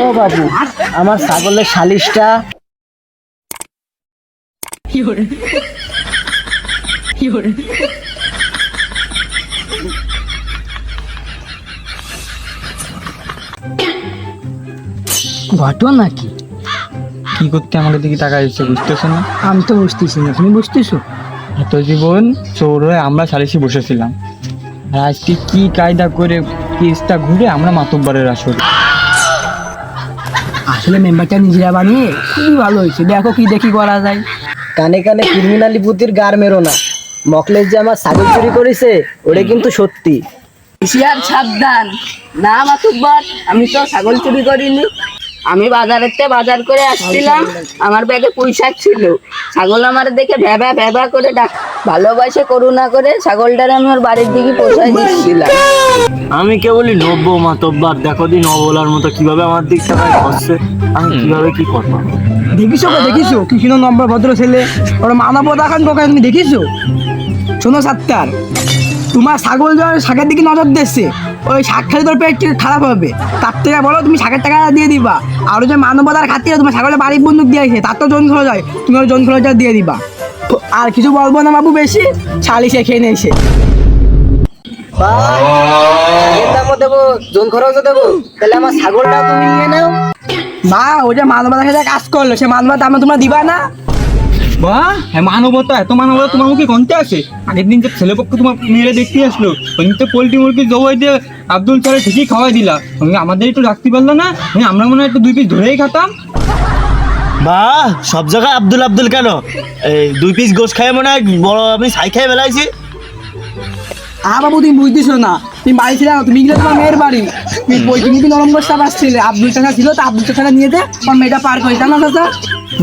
ও বাবু আমার ছাগলের সালিশটা। ঘটনা নাকি? কি করতে আমাকে দিকে টাকা দিচ্ছে বুঝতেছো না? আমি তো বুঝতেছি না তুমি বুঝতেছো? এত জীবন চোর হয়ে আমরা সালিশে বসেছিলাম। আর আজকে কি কায়দা করে কেসটা ঘুরে আমরা মাতব্বরের আসর। আসলে মেম্বারটা নিজেরা বানিয়ে খুবই ভালো হয়েছে। দেখো কি দেখি করা যায়। কানে কানে ক্রিমিনালি বুদ্ধির গার মেরো না। মকলেশ যে আমার ছাগল চুরি করেছে ওটা কিন্তু সত্যি। হুশিয়ার সাবধান। না মাতুব্বর আমি তো ছাগল চুরি করিনি। আমি বাজারেতে বাজার করে আসছিলাম। আমার ব্যাগে পয়সা ছিল। ছাগল আমার দেখে ভ্যাবা ভ্যাবা করে ডাক ভালোবাসে করুণা করে ছাগলটারে আমি ওর বাড়ির দিকে পৌঁছায় দিচ্ছিলাম। আমি কে কেবলই নব্য মাতব্বার দেখো দিন নবলার মতো কীভাবে আমার দিক টাকায় হচ্ছে আমি কীভাবে কি করব? দেখিছো গো, দেখিছো? কৃষ্ণ নম্বর ভদ্র ছেলে ওর মানবতা খান কোকায় তুমি দেখিছো? শোনো সাত্তার তোমার ছাগল যখন শাকের দিকে নজর দিচ্ছে ওই শাক খেলে তোর পেট খারাপ হবে। তার থেকে বলো তুমি শাকের টাকা দিয়ে দিবা। আর ওই যে মানবতার খাতিরে তোমার ছাগলের বাড়ির বন্দুক দিয়েছে তার তো জন খরচ হয় তুমি ওই জন খরচটা দিয়ে দিবা। আর কিছু বলব না বাবু বেশি? ছালিশে খেয়ে নিয়েছে দেবো জন খরচও দেবো। তাহলে আমার ছাগলটা তুমি নিয়ে নাও। মা ওই যে মানবতার সাথে কাজ করল সে মানবতা আমরা তোমরা দিবা না? বাহ হ্যাঁ মানবতা এত মানবতা তোমার মুখে কমতে আছে? আগের দিন যে ছেলেপক্ষ তোমার মেয়েরা দেখতে আসলো ওই তো পোলট্রি মুরগি জবাই দিয়ে আব্দুল স্যারে ঠিকই খাওয়াই দিলা। তুমি আমাদের একটু রাখতে পারল না। আমরা মনে হয় একটু দুই পিস ধরেই খেতাম। বা, সব জায়গায় আব্দুল আব্দুল কেন? এই দুই পিস গোশ খাই মনে হয়, বড় আমি ছাই খাই বেলাইছি। আ বাবু, তুমি বুঝতেছো না। তুমি বাড়ি ছিলে, তুমি গেলে তোমার মেয়ের বাড়ি। তুমি বই তুমি কি নরম গোষ্ঠা পাচ্ছিলে আব্দুল চাচা ছিল, তো আব্দুল চাচাটা নিয়ে দে, তোমার মেয়েটা পার করে জানো চাচা।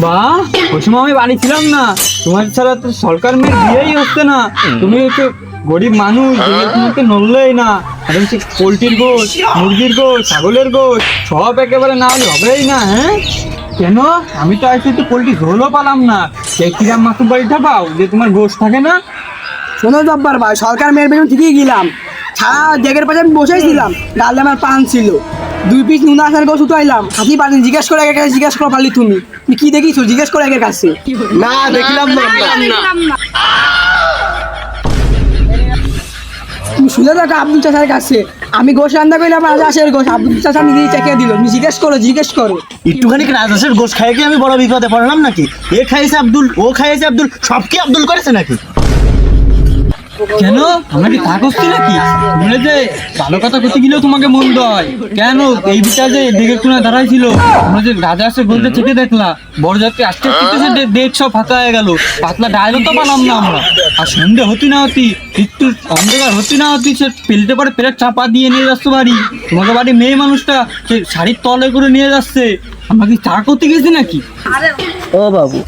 বাহ ওই সময় আমি বাড়ি ছিলাম না। তোমার ছাড়া তো সরকার মেয়ের বিয়েই হচ্ছে না। তুমি হচ্ছে গরিব মানুষ তোমাকে নড়লেই না। হচ্ছে পোলট্রির গোশ, মুরগির গোশ, ছাগলের গোশ, সব একেবারে না হলে হবেই না হ্যাঁ? কেন? আমি তো আজকে একটু পোলট্রি ঝোলও পালাম না। সেই কিরাম মাসুম বাড়িটা পাও যে তোমার গোশ থাকে না? শোনো জব্বার ভাই সরকার মেয়ের বেতন ঠিকই গেলাম। সারা জেগের পাশে আমি বসেছিলাম ডালে আমার পান ছিল। দুই পিস নুনা আসার গোস উঠাইলাম হাতি পানি জিজ্ঞেস করে একের কাছে জিজ্ঞেস করে পারলি তুমি। তুমি কি দেখিছো? জিজ্ঞেস করে একের কাছে। না দেখলাম না তুমি শুনে দেখো আব্দুল চাচার কাছে। আমি গোস রান্না করলাম রাজাসের গোস আব্দুল চাচা নিজে চেকে দিল। জিজ্ঞেস করো জিজ্ঞেস করো। একটুখানি রাজাসের গোস গোশ খাই কি আমি বড় বিপদে পড়লাম নাকি? এ খাইছে আব্দুল, ও খাইছে আব্দুল, সব কি আব্দুল করেছে নাকি? কেন? আমরা কি তা করছি নাকি? বলে যে, ভালো কথা করতে গেলেও তোমাকে মন হয় কেন? এই বিটা যে দেখে কোনা দাঁড়াইছিল আমরা যে রাজা আসে বলতে চেপে দেখলা বড় যাত্রী আজকে আসতেছে ডেট সব ফাঁকা হয়ে গেল। পাতলা ডায়লগ তো পালাম না আমরা। আর সন্ধে হতি না হতি, একটু অন্ধকার হতি না হতি সে পেলতে পারে পেলেট চাপা দিয়ে নিয়ে যাচ্ছে বাড়ি। তোমাকে বাড়ি মেয়ে মানুষটা সে শাড়ির তলে করে নিয়ে যাচ্ছে। আমরা তা করতে গেছি নাকি? ও বাবু,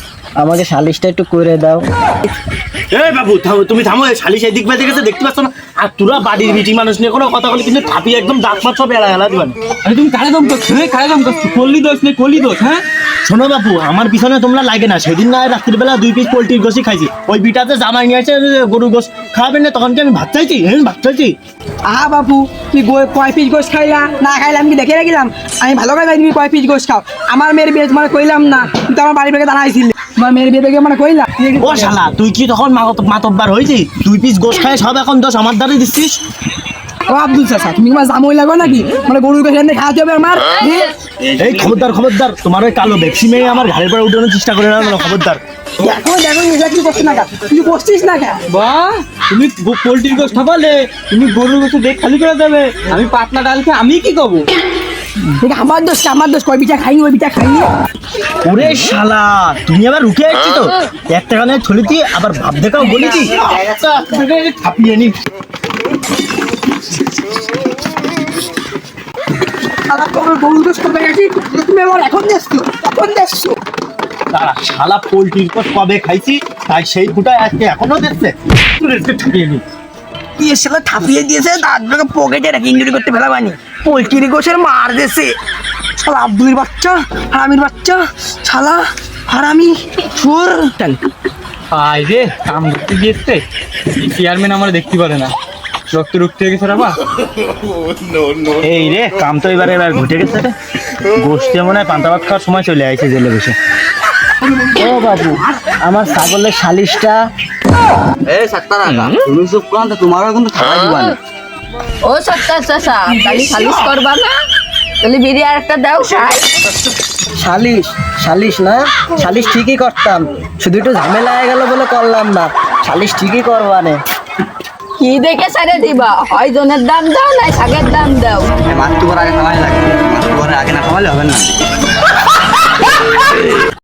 আমাকে সালিশটা একটু করে দাও। এই বাবু থামো তুমি থামো শালি সেই দিক বেঁধে গেছে দেখতে পাচ্ছ না? আর তোরা বাড়ির মিটিং মানুষ নিয়ে কোনো কথা বলি কিন্তু থাপি একদম দাঁত মাছ সব এলা এলা দিবান। আরে তুমি কারে দম করছ? রে কারে দম করছ? কলি দোষ নেই কলি দোষ হ্যাঁ? শোনো বাপু আমার পিছনে তোমরা লাগে না। সেদিন না রাত্রির বেলা দুই পিস পোলট্রির গোসি খাইছি। ওই বিটাতে জামাই নিয়ে আসে গরু গোস খাওয়াবেন না তখন কি আমি ভাত চাইছি? হ্যাঁ ভাত চাইছি? আহা বাপু, তুই গো কয় পিস গোস খাইলা? না খাইলাম কি দেখে রাখিলাম? আমি ভালো করে তুমি কয় পিস গোস খাও। আমার মেয়ের বিয়ে তোমার কইলাম না তুই তো আমার বাড়ি থেকে দাঁড়াইছিলি তোমার মেয়ের বিয়ে থেকে মানে কইলা? ও শালা, তুই কি তখন মাত- মাতব্বার হয়েছি দুই পিস গোস খাই সব এখন দোষ আমার দাঁড়িয়ে দিচ্ছিস? ও আব্দুল চাচা তুমি আমার জামই লাগো নাকি? মানে গরুর গোস এনে খাওয়াতে হবে আমার হ্যাঁ? এই খবরদার খবরদার তোমার ওই কালো ভেক্সি মেয়ে আমার ঘাড়ের পরে উঠানোর চেষ্টা করে না খবরদার। দেখো দেখো এটা কি করছিস না তুই করছিস না কেন? বাহ তুমি পোলট্রির গোস খাবালে তুমি গরুর গোস দেখ খালি করে দেবে। আমি পাতলা ডাল খেয়ে আমি কি করব? এটা আমার দোষ আমার দোষ কয় পিঠা খাইনি ওই পিঠা খাইনি। ওরে শালা তুমি আবার রুকে আসছি তো? একটা গানে ছলিতি আবার ভাব দেখাও বলেছি ছাপিয়ে নি। শালা তোমার করতে গেছি? তুমি আমার এখন দেখছ দেখছ। তারা শালা পোলট্রির পর কবে খাইছি? তাই সেই ফুটায় আজকে এখনও দেখছে। নি। কি শালা থাপিয়ে দিয়েছে? পকেটে রেখে ইঞ্জুরি করতে ফেলা বানি পোলট্রির গোসের মার দিয়েছে। শালা আব্দুলের বাচ্চা হারামির বাচ্চা শালা হারামি সুর আয় রে কাম করতে গিয়েছে চেয়ারম্যান আমার দেখতে পারে না। রক্ত রুখতে গেছে রাবা এই রে কাম তো এবারে এবার ঘুটে গেছে রে। গোষ্ঠী মনে হয় পান্তা ভাত খাওয়ার সময় চলে আইছে জেলে বসে। ও বাবু আমার ছাগলের সালিশটা। এই সাতটা টাকা তুমি চুপ কর তো তোমারও কিন্তু খাওয়া দিবা না ও সত্তর চাষা তাহলে সালিশ করবা না? তাহলে বিড়ি আর একটা দাও খাই। সালিশ সালিশ না? সালিশ ঠিকই করতাম। শুধু একটু ঝামেলা হয়ে গেল বলে করলাম না। সালিশ ঠিকই করবা করবানে। কি দেখে সারে দিবা? হয় জনের দাম দাও নাই শাকের দাম দাও। মাছ আগে খাওয়াই লাগে মাছ আগে না খাওয়ালে হবে না।